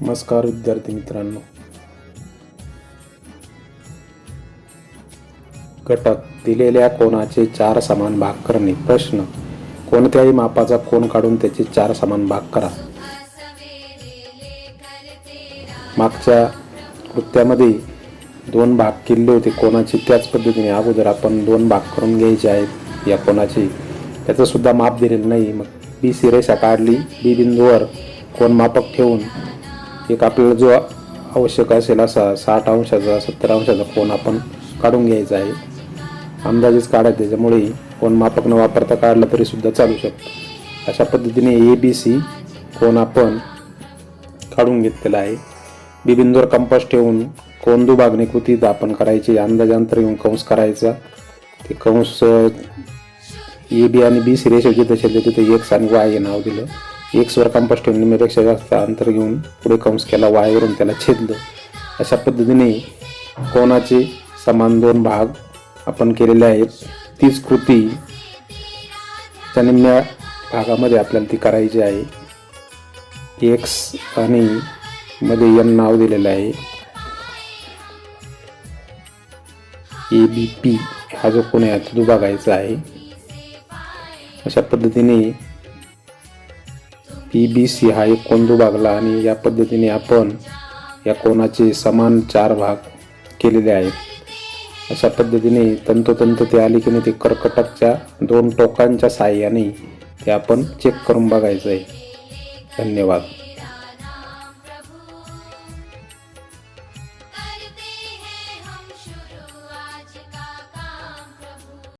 नमस्कार विद्यार्थी मित्रांनो. घटक दिलेल्या कोणाचे चार समान भाग करणे? प्रश्न कोणत्याही मापाचा कोण काढून त्याचे चार समान भाग करा. मागच्या कृत्यामध्ये दोन भाग केले होते. कोणाचे त्याच पद्धतीने अगोदर आपण दोन भाग करून घ्यायचे आहेत. या कोणाचे? त्याचं सुद्धा माप दिलेलं नाही. मग बी सी रेषा काढली. बी बिंदूवर कोण मापक ठेवून एक आपल्याला जो आवश्यक असेल असा साठ अंशाचा सत्तर अंशाचा कोण आपण काढून घ्यायचा आहे. अंदाजेच काढायचं त्याच्यामुळे कोण मापक न वापरता काढला तरीसुद्धा चालू शकतो. अशा पद्धतीने ए बी सी कोण आपण काढून घेतलेला आहे. बी कंपास ठेवून कोण दुभागणी कृती आपण करायची. अंदाजांतर घेऊन कंस करायचा. ते कंस ए बी आणि बी सी रेषा जिथे तिथे एक्स आणि वाय हे नाव दिलं. एक्सवर कंपास ठेवून निम्यापेक्षा जास्त अंतर घेऊन पुढे कंस केला वायवरून त्याला छेदलं. अशा पद्धतीने कोणाचे समान दोन भाग आपण केलेले आहेत. तीच कृती त्या निम्म्या भागामध्ये आपल्याला ती करायची आहे. एक्स आणि मध्ये एन नाव दिलेलं आहे. ए बी पी हा जो कोण आहे तो दुभागायचा आहे. अशा पद्धतीने पी बी सी हा एक कोण भागला आणि या पद्धतीने आपण या कोणाचे समान चार भाग केलेले आहेत. अशा पद्धतीने तंतोतंत ते आले की नाही ते कर्कटकच्या दोन टोकांच्या साह्याने ते आपण चेक करून बघायचं आहे धन्यवाद.